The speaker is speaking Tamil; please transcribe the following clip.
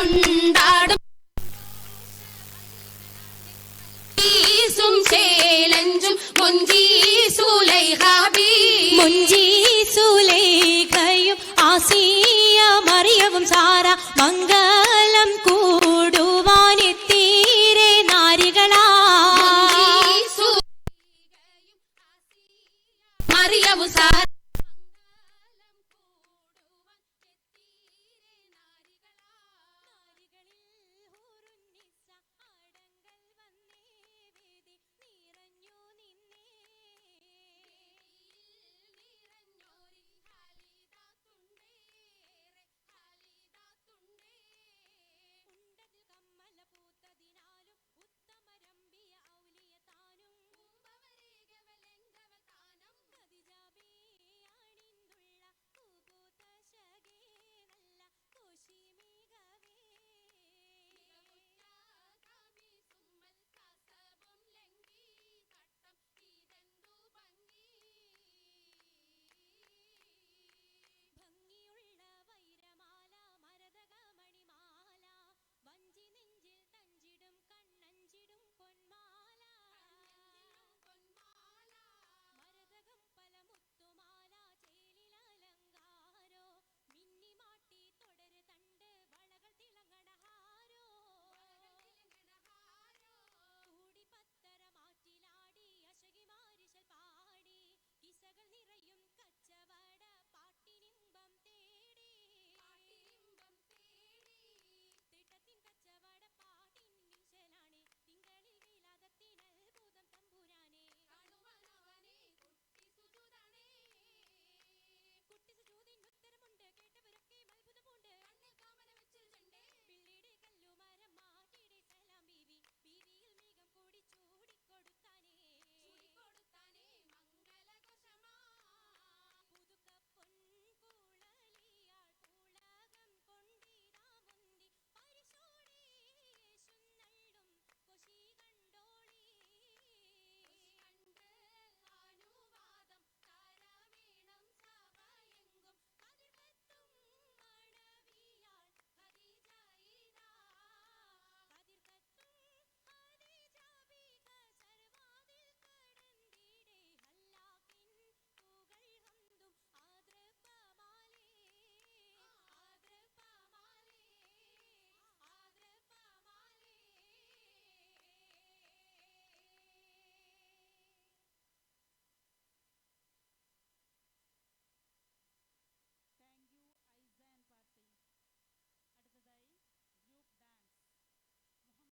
கொண்டாடும். ீசும் சேலஞ்சும் முஞ்சி சூலை ஹாபி முஞ்சி சூலை கையும் ஆசியா மறியவும் சாரா மங்களம் கூடுவானி தீரே நாரிகளா. மறியவும் சாரா.